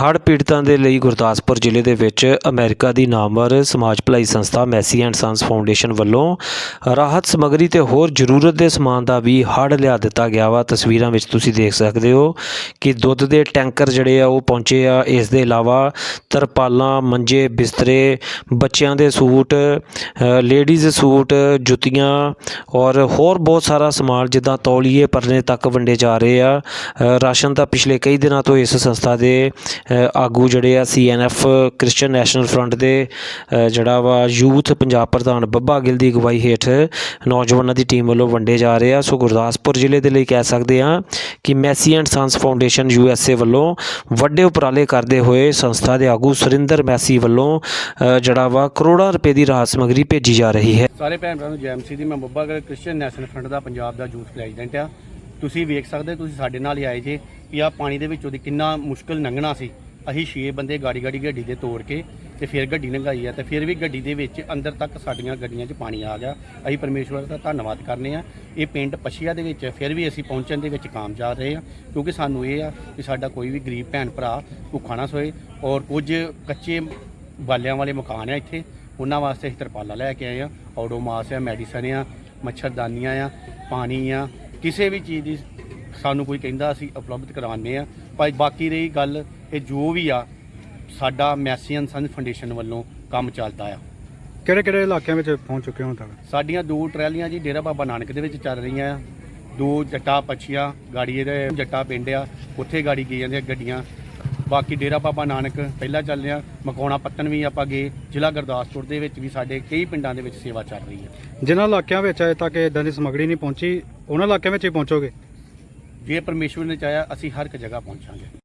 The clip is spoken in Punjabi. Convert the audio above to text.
ਹੜ੍ਹ ਪੀੜਤਾਂ ਦੇ ਲਈ ਗੁਰਦਾਸਪੁਰ ਜ਼ਿਲ੍ਹੇ ਦੇ ਵਿੱਚ ਅਮਰੀਕਾ ਦੀ ਨਾਮਵਰ ਸਮਾਜ ਭਲਾਈ ਸੰਸਥਾ ਮੈਸੀ ਐਂਡ ਸੰਸ ਫਾਊਂਡੇਸ਼ਨ ਵੱਲੋਂ ਰਾਹਤ ਸਮੱਗਰੀ ਤੇ ਹੋਰ ਜ਼ਰੂਰਤ ਦੇ ਸਮਾਨ ਦਾ ਵੀ ਹੜ੍ਹ ਲਿਆ ਦਿੱਤਾ ਗਿਆ ਵਾ। ਤਸਵੀਰਾਂ ਵਿੱਚ ਤੁਸੀਂ ਦੇਖ ਸਕਦੇ ਹੋ ਕਿ ਦੁੱਧ ਦੇ ਟੈਂਕਰ ਜਿਹੜੇ ਆ, ਉਹ ਪਹੁੰਚੇ ਆ। ਇਸ ਦੇ ਇਲਾਵਾ ਤਰਪਾਲਾਂ, ਮੰਜੇ, ਬਿਸਤਰੇ, ਬੱਚਿਆਂ ਦੇ ਸੂਟ ਲੇਡੀਜ਼ ਸੂਟ, ਜੁੱਤੀਆਂ ਔਰ ਹੋਰ ਬਹੁਤ ਸਾਰਾ ਸਮਾਨ ਜਿੱਦਾਂ ਤੌਲੀਏ, ਪਰਨੇ ਤੱਕ ਵੰਡੇ ਜਾ ਰਹੇ ਆ। ਰਾਸ਼ਨ ਤਾਂ ਪਿਛਲੇ ਕਈ ਦਿਨਾਂ ਤੋਂ ਇਸ ਸੰਸਥਾ ਦੇ ਆਗੂ ਜਿਹੜੇ ਆ ਸੀਐਨਐਫ ਕ੍ਰਿਸਚੀਅਨ ਨੈਸ਼ਨਲ ਫਰੰਟ ਦੇ ਜਿਹੜਾ ਵਾ ਯੂਥ ਪੰਜਾਬ ਪ੍ਰਧਾਨ ਬੱਬਾ ਗਿੱਲ ਦੀ ਅਗਵਾਈ ਹੇਠ ਨੌਜਵਾਨਾਂ ਦੀ ਟੀਮ ਵੱਲੋਂ ਵੰਡੇ ਜਾ ਰਹੇ ਆ। ਸੋ ਗੁਰਦਾਸਪੁਰ ਜ਼ਿਲ੍ਹੇ ਦੇ ਲਈ ਕਹਿ ਸਕਦੇ ਆ ਕਿ Massey and Sons Foundation USA ਵੱਲੋਂ ਵੱਡੇ ਉਪਰਾਲੇ ਕਰਦੇ ਹੋਏ ਸੰਸਥਾ ਦੇ ਆਗੂ ਸੁਰਿੰਦਰ ਮੈਸੀ ਵੱਲੋਂ ਜਿਹੜਾ ਵਾ ਕਰੋੜਾਂ ਰੁਪਏ ਦੀ ਰਾਹਤ ਸਮੱਗਰੀ ਭੇਜੀ ਜਾ ਰਹੀ ਹੈ। ਸਾਰੇ ਭੈਣ ਭਰਾਵਾਂ ਨੂੰ ਜੈਮਸੀ ਦੀ ਮੈਂ Babba Gill Christian National Front ਦਾ ਪੰਜਾਬ ਦਾ ਯੂਥ ਪ੍ਰੈਜ਼ੀਡੈਂਟ ਆ। ਤੁਸੀਂ ਵੇਖ ਸਕਦੇ ਤੁਸੀਂ ਸਾਡੇ ਨਾਲ ਹੀ ਆਏ ਜੇ। ਵੀ ਆ ਪਾਣੀ ਦੇ ਵਿੱਚੋਂ ਦੀ ਕਿੰਨਾ ਮੁਸ਼ਕਲ ਲੰਘਣਾ ਸੀ, ਅਸੀਂ ਛੇ ਬੰਦੇ ਗਾੜੀ ਗਾੜੀ ਗੱਡੀ ਦੇ ਤੋੜ ਕੇ ਤੇ ਫਿਰ ਗੱਡੀ ਲੰਘਾਈ ਆ ਤੇ ਫਿਰ ਵੀ ਗੱਡੀ ਦੇ ਵਿੱਚ ਅੰਦਰ ਤੱਕ ਸਾਡੀਆਂ ਗੱਡੀਆਂ 'ਚ ਪਾਣੀ ਆ ਗਿਆ। ਅਸੀਂ ਪਰਮੇਸ਼ਵਰ ਦਾ ਧੰਨਵਾਦ ਕਰਨੇ ਆ। ਇਹ ਪਿੰਡ ਪਛੀਆ ਦੇ ਵਿੱਚ ਫਿਰ ਵੀ ਅਸੀਂ ਪਹੁੰਚਣ ਦੇ ਵਿੱਚ ਕਾਮਯਾਬ ਰਹੇ ਆ, ਕਿਉਂਕਿ ਸਾਨੂੰ ਇਹ ਆ ਕਿ ਸਾਡਾ ਕੋਈ ਵੀ ਗਰੀਬ ਭੈਣ ਭਰਾ ਭੁੱਖਾ ਨਾ ਸੋਏ ਔਰ ਕੁਝ ਕੱਚੇ ਬਾਲਿਆਂ ਵਾਲੇ ਮਕਾਨ ਆ ਇੱਥੇ, ਉਹਨਾਂ ਵਾਸਤੇ ਅਸੀਂ ਤਰਪਾਲਾਂ ਲੈ ਕੇ ਆਏ ਆ। ਔਡੋਮਾਸ ਆ, ਮੈਡੀਸਨ ਆ, ਮੱਛਰਦਾਨੀਆਂ ਆ, ਪਾਣੀ ਆ, ਕਿਸੇ ਵੀ ਚੀਜ਼ ਦੀ ਸਾਨੂੰ ਕੋਈ ਕਹਿੰਦਾ ਅਸੀਂ ਉਪਲਬਧ ਕਰਵਾਉਂਦੇ ਆ ਪਰ ਬਾਕੀ ਰਹੀ ਗੱਲ ਇਹ ਜੋ ਵੀ ਆ ਸਾਡਾ ਮੈਸੀਅਨ ਸਨ ਫਾਊਂਡੇਸ਼ਨ ਵੱਲੋਂ ਕੰਮ ਚੱਲਦਾ ਆ। ਕਿਹੜੇ ਕਿਹੜੇ ਇਲਾਕਿਆਂ ਵਿੱਚ ਪਹੁੰਚ ਚੁੱਕੇ ਹੋ ਹੁਣ ਤੱਕ? ਸਾਡੀਆਂ ਦੋ ਟਰੈਲੀਆਂ ਜੀ ਡੇਰਾ ਬਾਬਾ ਨਾਨਕ ਦੇ ਵਿੱਚ ਚੱਲ ਰਹੀਆਂ ਆ। ਦੋ ਜੱਟਾ ਪੱਛੀਆਂ ਗਾੜੀ ਇਹਦੇ ਜੱਟਾ ਪਿੰਡ ਆ ਉੱਥੇ ਗਾੜੀ ਗਈ ਜਾਂਦੀਆਂ ਗੱਡੀਆਂ। ਬਾਕੀ ਡੇਰਾ ਬਾਬਾ ਨਾਨਕ ਪਹਿਲਾਂ ਚੱਲ ਰਿਹਾ ਮਕੌਣਾ ਪੱਤਨ ਵੀ ਆਪਾਂ ਗਏ ਜ਼ਿਲ੍ਹਾ ਗੁਰਦਾਸਪੁਰ ਦੇ ਵਿੱਚ ਵੀ ਸਾਡੇ ਕਈ ਪਿੰਡਾਂ ਦੇ ਵਿੱਚ ਸੇਵਾ ਚੱਲ ਰਹੀ ਹੈ ਜਿਨ੍ਹਾਂ ਇਲਾਕਿਆਂ ਵਿੱਚ ਅਜੇ ਤੱਕ ਇਦਾਂ ਦੀ ਸਮੱਗਰੀ ਨਹੀਂ ਪਹੁੰਚੀ ਉਹਨਾਂ ਇਲਾਕਿਆਂ ਵਿੱਚ ਹੀ ਪਹੁੰਚੋਗੇ? ਜੇ ਪਰਮੇਸ਼ਵਰ ਨੇ ਚਾਹਿਆ ਅਸੀਂ ਹਰ ਇੱਕ ਜਗ੍ਹਾ ਪਹੁੰਚਾਂਗੇ।